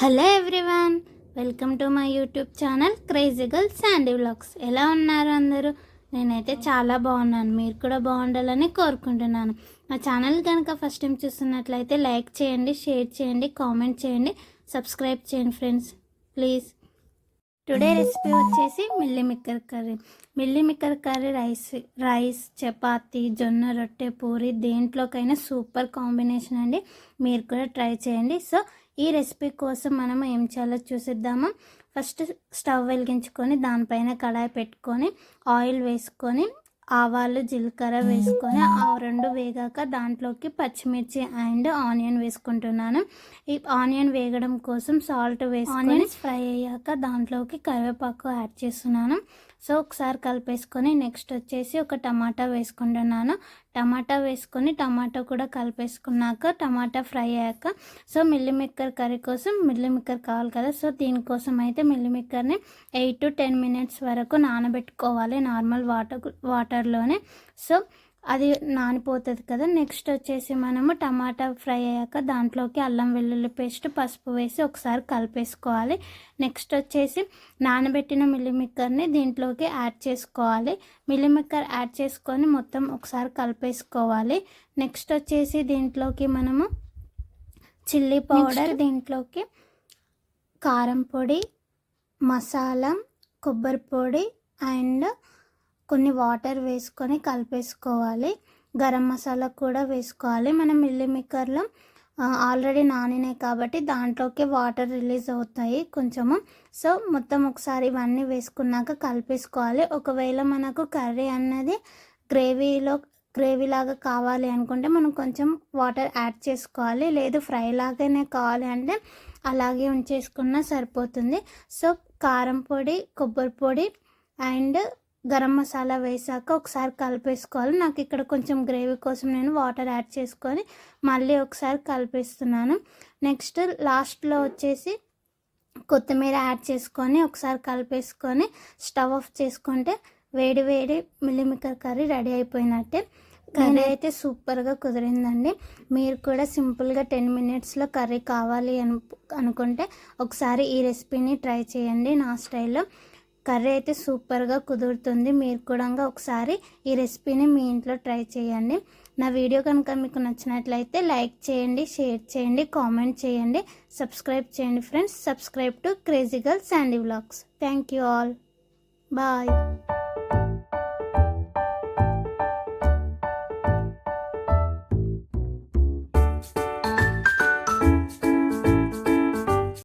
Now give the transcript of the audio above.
Hello everyone welcome to my YouTube channel crazy girl Sandy vlogs. ఎలా ఉన్నారు అందరూ? నేనైతే చాలా బాగున్నాను. మీరు కూడా బాగుండాలని కోరుకుంటున్నాను. మా ఛానల్ కనుక ఫస్ట్ టైం చూస్తున్నట్లయితే లైక్ చేయండి షేర్ చేయండి కామెంట్ చేయండి సబ్స్క్రైబ్ చేయండి ఫ్రెండ్స్. ప్లీజ్. టుడే రెసిపీ వచ్చేసి meal maker curry. Meal maker curry rice rice chapati జొన్న రొట్టె పూరి దేంట్లోకైనా సూపర్ కాంబినేషన్ అండి. మీరు కూడా ట్రై చేయండి. సో ఈ రెసిపీ కోసం మనం ఏం చేయాలో చూసిద్దాము. ఫస్ట్ స్టవ్ వెలిగించుకొని దానిపైన కడాయి పెట్టుకొని ఆయిల్ వేసుకొని ఆవాలు జీలకర్ర వేసుకొని ఆ రెండు వేగాక దాంట్లోకి పచ్చిమిర్చి అండ్ ఆనియన్ వేసుకుంటున్నాను. ఈ ఆనియన్ వేగడం కోసం సాల్ట్ వేసి ఆనియన్స్ ఫ్రై అయ్యాక దాంట్లోకి కరివేపాకు యాడ్ చేస్తున్నాను. సో ఒకసారి కలిపేసుకొని నెక్స్ట్ వచ్చేసి ఒక టమాటా వేసుకుంటున్నాను. టమాటా వేసుకొని టమాటా కూడా కలిపేసుకున్నాక టమాటా ఫ్రై అయ్యాక సో మిల్లిమిక్కర్ కర్రీ కోసం మిల్లిమిక్కర్ కావాలి కదా సో దీనికోసం అయితే మిల్లిమిక్కర్ని ఎయిట్ టు టెన్ మినిట్స్ వరకు నానబెట్టుకోవాలి నార్మల్ వాటర్ వాటర్లోనే. సో అది నానిపోతుంది కదా. నెక్స్ట్ వచ్చేసి మనము టమాటా ఫ్రై అయ్యాక దాంట్లోకి అల్లం వెల్లుల్లి పేస్ట్ పసుపు వేసి ఒకసారి కలిపేసుకోవాలి. నెక్స్ట్ వచ్చేసి నానబెట్టిన మిల్లిమిక్కర్ని దీంట్లోకి యాడ్ చేసుకోవాలి. మిల్లిమిక్కర్ యాడ్ చేసుకొని మొత్తం ఒకసారి కలిపేసుకోవాలి. నెక్స్ట్ వచ్చేసి దీంట్లోకి మనము చిల్లీ పౌడర్ దీంట్లోకి కారం పొడి మసాలా కొబ్బరి పొడి అండ్ కొన్ని వాటర్ వేసుకొని కలిపేసుకోవాలి. గరం మసాలా కూడా వేసుకోవాలి. మనం మిల్లి ఆల్రెడీ నానినాయి కాబట్టి దాంట్లోకి వాటర్ రిలీజ్ అవుతాయి కొంచెము. సో మొత్తం ఒకసారి ఇవన్నీ వేసుకున్నాక కలిపేసుకోవాలి. ఒకవేళ మనకు కర్రీ అన్నది గ్రేవీలో గ్రేవీ లాగా కావాలి అనుకుంటే మనం కొంచెం వాటర్ యాడ్ చేసుకోవాలి. లేదు ఫ్రై లాగానే కావాలి అంటే అలాగే ఉంచేసుకున్నా సరిపోతుంది. సో కారం పొడి కొబ్బరి పొడి అండ్ గరం మసాలా వేసాక ఒకసారి కలిపేసుకోవాలి. నాకు ఇక్కడ కొంచెం గ్రేవీ కోసం నేను వాటర్ యాడ్ చేసుకొని మళ్ళీ ఒకసారి కలిపేస్తున్నాను. నెక్స్ట్ లాస్ట్లో వచ్చేసి కొత్తిమీర యాడ్ చేసుకొని ఒకసారి కలిపేసుకొని స్టవ్ ఆఫ్ చేసుకుంటే వేడి వేడి మిల్లిమిక్కర్ కర్రీ రెడీ అయిపోయినట్టే. కర్రీ అయితే సూపర్గా కుదిరిందండి. మీరు కూడా సింపుల్గా టెన్ మినిట్స్లో కర్రీ కావాలి అను అనుకుంటే ఒకసారి ఈ రెసిపీని ట్రై చేయండి నా స్టైల్లో. కర్రీ అయితే సూపర్గా కుదురుతుంది. మీరు కూడా ఒకసారి ఈ రెసిపీని మీ ఇంట్లో ట్రై చేయండి. నా వీడియో కనుక మీకు నచ్చినట్లయితే లైక్ చేయండి షేర్ చేయండి కామెంట్ చేయండి సబ్స్క్రైబ్ చేయండి friends. Subscribe to crazy girls and vlogs. Thank you all. Bye.